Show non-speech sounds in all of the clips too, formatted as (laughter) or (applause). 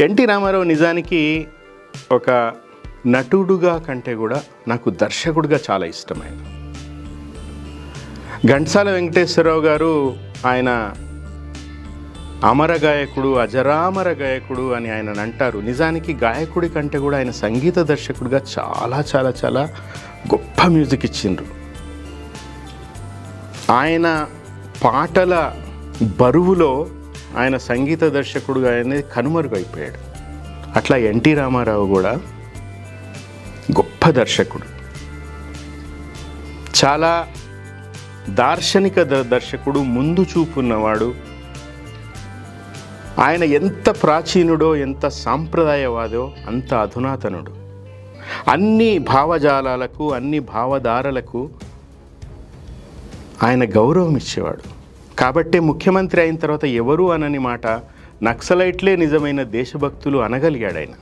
NT Ramarao నిజానికి ఒక నటుడుగా కంటే కూడా నాకు దర్శకుడిగా చాలా ఇష్టమైన ఘంటసాల వెంకటేశ్వరరావు గారు ఆయన అమర గాయకుడు అజరామర గాయకుడు అని ఆయన అంటారు. నిజానికి గాయకుడి కంటే కూడా ఆయన సంగీత దర్శకుడిగా చాలా చాలా చాలా గొప్ప మ్యూజిక్ ఇచ్చిండ్రు. ఆయన పాటల బరువులో ఆయన సంగీత దర్శకుడుగా అనేది కనుమరుగైపోయాడు అట్లా ఎన్టీ రామారావు కూడా గొప్ప దర్శకుడు. చాలా దార్శనిక ద- దర్శకుడు ముందు చూపున్నవాడు. ఆయన ఎంత ప్రాచీనుడో ఎంత సాంప్రదాయవాదో అంత అధునాతనుడు. అన్ని భావజాలాలకు అన్ని భావధారలకు ఆయన గౌరవం ఇచ్చేవాడు. కాబట్టే ముఖ్యమంత్రి అయిన తర్వాత ఎవరు అనని మాట నక్సలైట్లే నిజమైన దేశభక్తులు అనగలిగాడు ఆయన.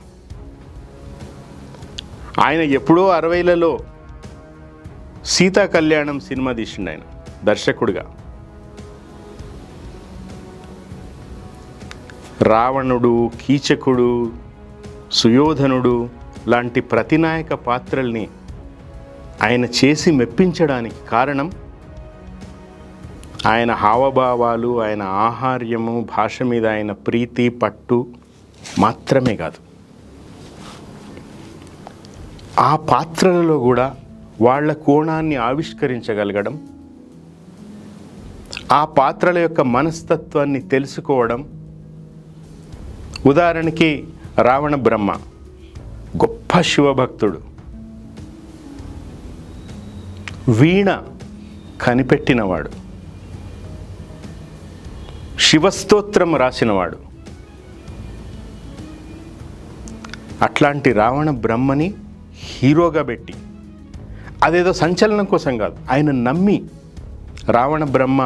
ఆయన ఎప్పుడో అరవైలలో సీతా కళ్యాణం సినిమా తీసిండు ఆయన దర్శకుడిగా. రావణుడు కీచకుడు సుయోధనుడు లాంటి ప్రతినాయక పాత్రల్ని ఆయన చేసి మెప్పించడానికి కారణం ఆయన హావభావాలు ఆయన ఆహార్యము భాష మీద ఆయన ప్రీతి పట్టు మాత్రమే కాదు. ఆ పాత్రలలో కూడా వాళ్ళ కోణాన్ని ఆవిష్కరించగలగడం ఆ పాత్రల యొక్క మనస్తత్వాన్ని తెలుసుకోవడం. ఉదాహరణకి రావణ బ్రహ్మ గొప్ప శివభక్తుడు. వీణ కనిపెట్టినవాడు. శివస్తోత్రం రాసినవాడు. అట్లాంటి రావణ బ్రహ్మని హీరోగా పెట్టి అదేదో సంచలనం కోసం కాదు ఆయన నమ్మి రావణ బ్రహ్మ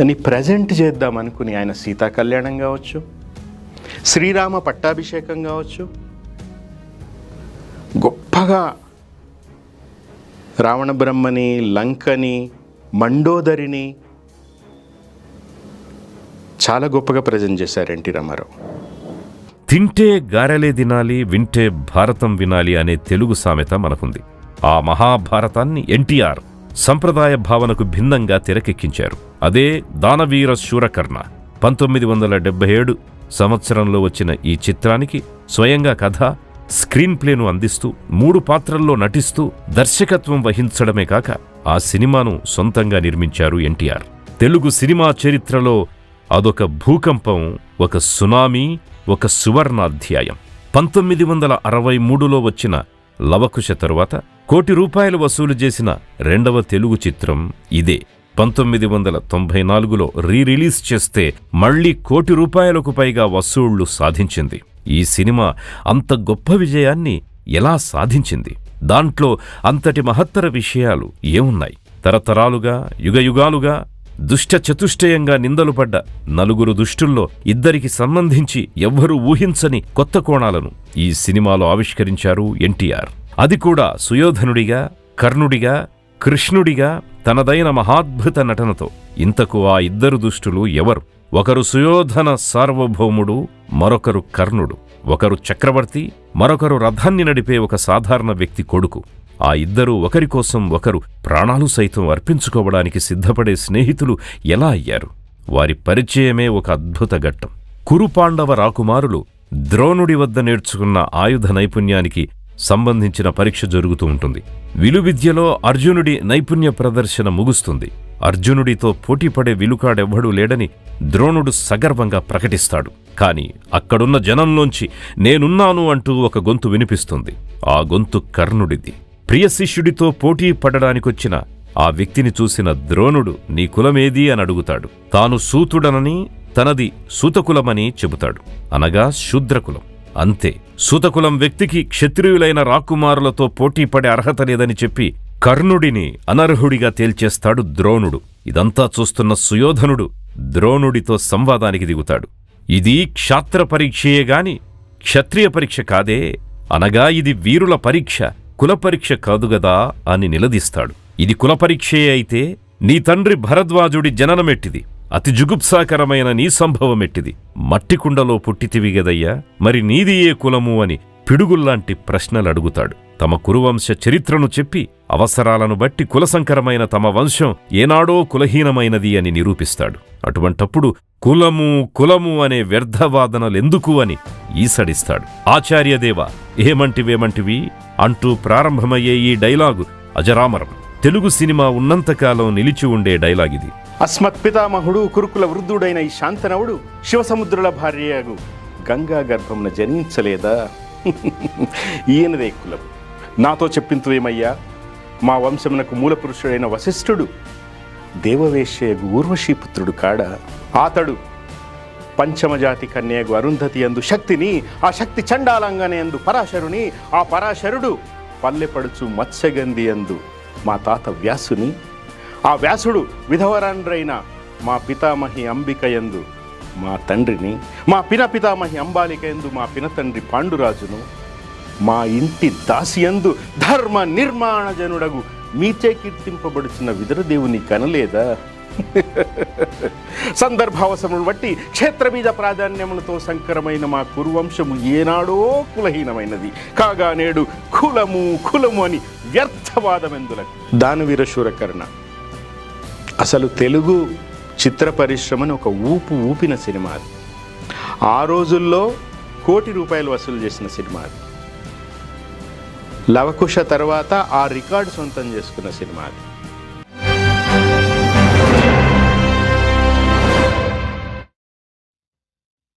అని ప్రజెంట్ చేద్దామనుకుని ఆయన సీతా కళ్యాణం కావచ్చు శ్రీరామ పట్టాభిషేకం కావచ్చు గొప్పగా రావణ బ్రహ్మని లంకని మండోదరిని చాలా గొప్పగా ప్రజెంట్ చేశారు ఎన్టీ రామారావు. తింటే గారెలే తినాలి వింటే భారతం వినాలి అనే తెలుగు సామెత మనకుంది. ఆ మహాభారతాన్ని ఎన్టీఆర్ సంప్రదాయ భావనకు భిన్నంగా తెరకెక్కించారు. అదే దానవీర శూరకర్ణ. పంతొమ్మిది వందల డెబ్బై ఏడు సంవత్సరంలో వచ్చిన ఈ చిత్రానికి స్వయంగా కథ స్క్రీన్ ప్లేను అందిస్తూ మూడు పాత్రల్లో నటిస్తూ దర్శకత్వం వహించడమే కాక ఆ సినిమాను సొంతంగా నిర్మించారు ఎన్టీఆర్. తెలుగు సినిమా చరిత్రలో అదొక భూకంపం ఒక సునామీ ఒక సువర్ణాధ్యాయం. పంతొమ్మిది వందల అరవై మూడులో వచ్చిన లవకుశ తరువాత కోటి రూపాయలు వసూలు చేసిన రెండవ తెలుగు చిత్రం ఇదే. పంతొమ్మిది వందల తొంభై నాలుగులో రీ రిలీజ్ చేస్తే మళ్ళీ కోటి రూపాయలకు పైగా వసూళ్ళు సాధించింది. ఈ సినిమా అంత గొప్ప విజయాన్ని ఎలా సాధించింది? దాంట్లో అంతటి మహత్తర విషయాలు ఏమున్నాయి? తరతరాలుగా యుగయుగాలుగా దుష్ట చతుష్టయంగా నిందలు పడ్డ నలుగురు దుష్టుల్లో ఇద్దరికి సంబంధించి ఎవ్వరూ ఊహించని కొత్త కోణాలను ఈ సినిమాలో ఆవిష్కరించారు ఎన్టీఆర్. అది కూడా సుయోధనుడిగా కర్ణుడిగా కృష్ణుడిగా తనదైన మహాద్భుత నటనతో. ఇంతకు ఆ ఇద్దరు దుష్టులు ఎవరు? ఒకరు సుయోధన సార్వభౌముడు మరొకరు కర్ణుడు. ఒకరు చక్రవర్తి మరొకరు రథాన్ని నడిపే ఒక సాధారణ వ్యక్తి కొడుకు. ఆ ఇద్దరూ ఒకరి కోసం ఒకరు ప్రాణాలు సైతం అర్పించుకోవడానికి సిద్ధపడే స్నేహితులు ఎలా అయ్యారు? వారి పరిచయమే ఒక అద్భుత ఘట్టం. కురుపాండవ రాకుమారులు ద్రోణుడి వద్ద నేర్చుకున్న ఆయుధ నైపుణ్యానికి సంబంధించిన పరీక్ష జరుగుతూ ఉంటుంది. విలువిద్యలో అర్జునుడి నైపుణ్య ప్రదర్శన ముగుస్తుంది. అర్జునుడితో పోటీపడే విలుకాడెవ్వడూ లేడని ద్రోణుడు సగర్వంగా ప్రకటిస్తాడు. కాని అక్కడున్న జనంలోంచి నేనున్నాను అంటూ ఒక గొంతు వినిపిస్తుంది. ఆ గొంతు కర్ణుడిది. ప్రియ శిష్యుడితో పోటీ పడడానికొచ్చిన ఆ వ్యక్తిని చూసిన ద్రోణుడు నీ కులమేది? అని అడుగుతాడు. తాను సూతుడనని తనది సూతకులమని చెబుతాడు. అనగా శూద్రకులం. అంతే. సూతకులం వ్యక్తికి క్షత్రియులైన రాకుమారులతో పోటీపడే అర్హత లేదని చెప్పి కర్ణుడిని అనర్హుడిగా తేల్చేస్తాడు ద్రోణుడు. ఇదంతా చూస్తున్న సుయోధనుడు ద్రోణుడితో సంవాదానికి దిగుతాడు. ఇది క్షాత్ర పరీక్షయే గాని క్షత్రియ పరీక్ష కాదే. అనగా ఇది వీరుల పరీక్ష. కులపరీక్ష కాదుగదా కాదు గదా అని నిలదీస్తాడు. ఇది కులపరీక్షే అయితే నీ తండ్రి భరద్వాజుడి జననమెట్టిది. అతి జుగుప్సాకరమైన నీ సంభవమెట్టిది. మట్టి కుండలో పుట్టితివి గదయ్యా మరి నీది ఏ కులము అని పిడుగుల్లాంటి ప్రశ్నలు అడుగుతాడు తమ కురువంశ చరిత్రను చెప్పి అవసరాలను బట్టి కులసంకరమైన తమ వంశం ఏనాడో కులహీనమైనది అని నిరూపిస్తాడు. అటువంటప్పుడు కులము కులము అనే వ్యర్థవాదనలెందుకు అని ఈసడిస్తాడు. ఆచార్యదేవ ఏమంటివేమంటివి? అంటూ ప్రారంభమయ్యే ఈ డైలాగు అజరామరం. తెలుగు సినిమా ఉన్నంతకాలం నిలిచి ఉండే డైలాగిది. అస్మత్ పితామహుడు కురుకుల వృద్ధుడైన ఈ శాంతనవుడు శివసముద్రుల భార్యగు గంగా గర్భమున జనించలేదా? (laughs) ఈయనదే కులం. నాతో చెప్పింతువేమయ్యా మా వంశమునకు మూల పురుషుడైన వశిష్ఠుడు దేవవేశ్యగు ఊర్వశీపుత్రుడు కాడ? ఆతడు పంచమజాతి కన్యగు అరుంధతి ఎందు శక్తిని ఆ శక్తి చండాలంగానే ఎందు పరాశరుని ఆ పరాశరుడు పల్లెపడుచు మత్స్యగంధి ఎందు మా తాత వ్యాసుని. ఆ వ్యాసుడు విధవరాండ్రైన మా పితామహి అంబిక ఎందు మా తండ్రిని మా పిన పితామహి మా పిన తండ్రి పాండురాజును మా ఇంటి దాసియందు ధర్మ నిర్మాణ జనుడగు మీచే కీర్తింపబడుచున్న విదురదేవుని కనలేదా? (laughs) సందర్భావసమును బట్టి క్షేత్రబీజ ప్రాధాన్యములతో సంకరమైన మా కురువంశము ఏనాడో కులహీనమైనది. కాగా నేడు కులము కులము అని వ్యర్థవాదమెందులకు? దానవీర శూరకర్ణ. అసలు తెలుగు చిత్ర పరిశ్రమను ఒక ఊపు ఊపిన సినిమా అది. ఆ రోజుల్లో కోటి రూపాయలు వసూలు చేసిన సినిమా అది. లవకుశ తర్వాత ఆ రికార్డు సొంతం చేసుకున్న సినిమా అది.